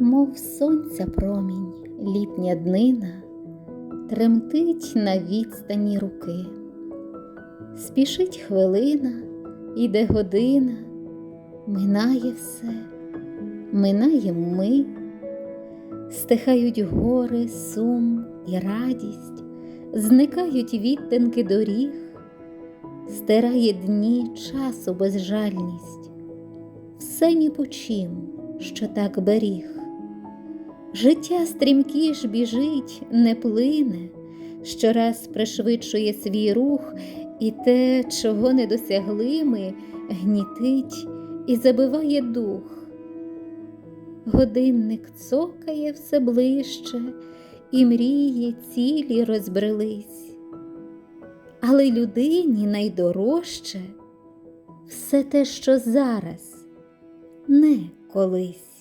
мов сонця промінь, літня днина тремтить на відстані руки. Спішить хвилина, іде година, минає все, минає ми, стихають гори, сум і радість, зникають відтинки доріг, стирає дні часу безжальність, все ні по чим, що так беріг. Життя стрімкіш біжить, не плине, щораз пришвидшує свій рух, і те, чого не досягли ми, гнітить і забиває дух. Годинник цокає все ближче, і мрії цілі розбрелись. Але людині найдорожче все те, що зараз, не колись.